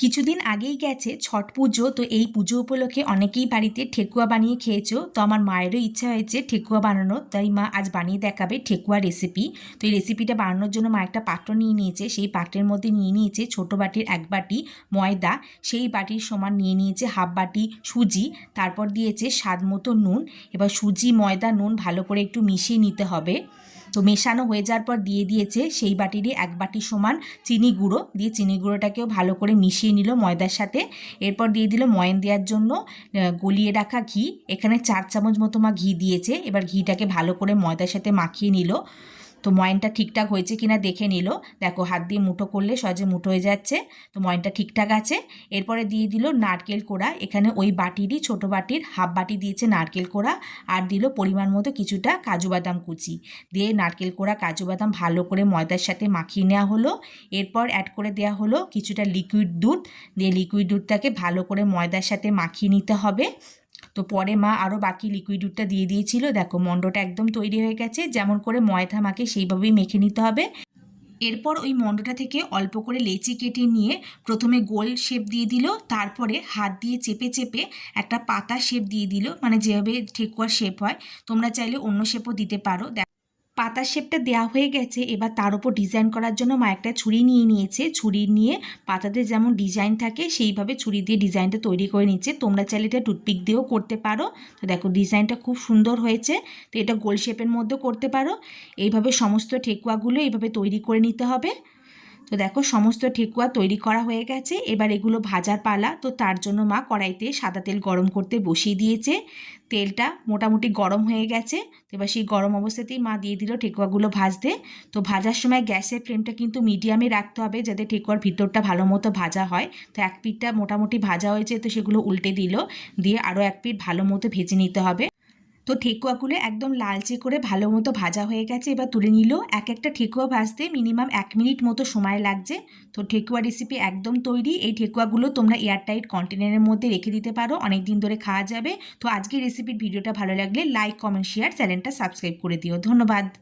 কিছুদিন আগেই গেছে ছট পুজো, তো এই পুজো উপলক্ষে অনেকেই বাড়িতে ঠেকুয়া বানিয়ে খেয়েছো। তো আমার মায়েরও ইচ্ছা হয়েছে ঠেকুয়া বানানো তাই মা আজ বানিয়ে দেখাবে ঠেকুয়া রেসিপি তো এই রেসিপিটা বানানোর জন্য মা একটা পাত্র নিয়ে নিয়েছে, সেই পাত্রের মধ্যে নিয়ে নিয়েছে ছোট বাটির এক বাটি ময়দা, সেই বাটির সমান নিয়ে নিয়েছে হাফ বাটি সুজি, তারপর দিয়েছে স্বাদ মতো নুন। এবার সুজি, ময়দা, নুন ভালো করে একটু মিশিয়ে নিতে হবে। তো মেশানো হয়ে যাওয়ার পর দিয়ে দিয়েছে, সেই বাটিরই এক বাটি সমান চিনি গুঁড়ো। দিয়ে চিনি গুঁড়োটাকেও ভালো করে মিশিয়ে নিল ময়দার সাথে। এরপর দিয়ে দিল ময়ন দেওয়ার জন্য গলিয়ে রাখা ঘি। এখানে চার চামচ মতো মা ঘি দিয়েছে। এবার ঘিটাকে ভালো করে ময়দার সাথে মাখিয়ে নিল। তো ময়নটা ঠিকঠাক হয়েছে কিনা দেখে নিল। দেখো, হাত দিয়ে মুঠো করলে সহজে মুঠো হয়ে যাচ্ছে। তো ময়নটা ঠিকঠাক আছে। এরপরে দিয়ে দিল নারকেল কোড়া। এখানে ওই বাটিরই ছোট বাটির হাফ বাটি দিয়েছে নারকেল কোড়া আর দিল পরিমাণ মতো কিছুটা কাজু বাদাম কুচি। দিয়ে নারকেল কোড়া, কাজু বাদাম ভালো করে ময়দার সাথে মাখিয়ে নেওয়া হলো। এরপর অ্যাড করে দেওয়া হলো কিছুটা লিকুইড দুধ। দিয়ে লিকুইড দুধটাকে ভালো করে ময়দার সাথে মাখিয়ে নিতে হবে। তো পরে মা আরও বাকি লিকুইডটা দিয়ে দিয়েছিল। দেখো, মণ্ডটা একদম তৈরি হয়ে গেছে। যেমন করে ময়দা মাকে সেইভাবেই মেখে নিতে হবে। এরপর ওই মণ্ডটা থেকে অল্প করে লেচি কেটে নিয়ে প্রথমে গোল শেপ দিয়ে দিল। তারপরে হাত দিয়ে চেপে চেপে একটা পাতা শেপ দিয়ে দিল। মানে যেভাবে ঠেকুয়ার শেপ হয়, তোমরা চাইলে অন্য শেপও দিতে পারো। দেখ- পাতার শেপটা দেওয়া হয়ে গেছে, এবার তার উপর ডিজাইন করার জন্য মা একটা ছুরি নিয়ে নিয়েছে। ছুরি নিয়ে পাতাতে যেমন ডিজাইন থাকে, সেইভাবে ছুরি দিয়ে ডিজাইনটা তৈরি করে নিচ্ছে। তোমরা চাইলে এটা টুথপিক দিয়েও করতে পারো। তো দেখো ডিজাইনটা খুব সুন্দর হয়েছে। তো এটা গোল শেপের মধ্যেও করতে পারো। এইভাবে সমস্ত ঠেকুয়াগুলো এইভাবে তৈরি করে নিতে হবে। তো দেখো, সমস্ত ঠেকুয়া তৈরি করা হয়ে গেছে। এবার এগুলো ভাজার পালা, তো তার জন্য মা কড়াইতে সাদা তেল গরম করতে বসিয়ে দিয়েছে। তেলটা মোটামুটি গরম হয়ে গেছে। তো এবার সেই গরম অবস্থাতেই মা দিয়ে দিল ঠেকুয়াগুলো ভাজতে। তো ভাজার সময় গ্যাসের ফ্লেমটা কিন্তু মিডিয়ামে রাখতে হবে, যাতে ঠেকুয়ার ভিতরটা ভালো মতো ভাজা হয়। তো এক পিঠটা মোটামুটি ভাজা হয়েছে, তো সেগুলো উল্টে দিল। দিয়ে আরও এক পিঠ ভালো মতো ভেজে নিতে হবে। তো ঠেকুয়াগুলো একদম লালচে করে ভালো মতো ভাজা হয়ে গেছে। এবার তুলে নিল এক একটা ঠেকুয়া ভাজতে মিনিমাম এক মিনিট মতো সময় লাগছে। তো ঠেকুয়া রেসিপি একদম তৈরি। এই ঠেকুয়াগুলো তোমরা এয়ারটাইট কন্টেনারের মধ্যে রেখে দিতে পারো। অনেক দিন ধরে খাওয়া যাবে। তো আজকের রেসিপির ভিডিওটা ভালো লাগলে লাইক কমেন্ট শেয়ার চ্যানেলটা সাবস্ক্রাইব করে দিও। ধন্যবাদ।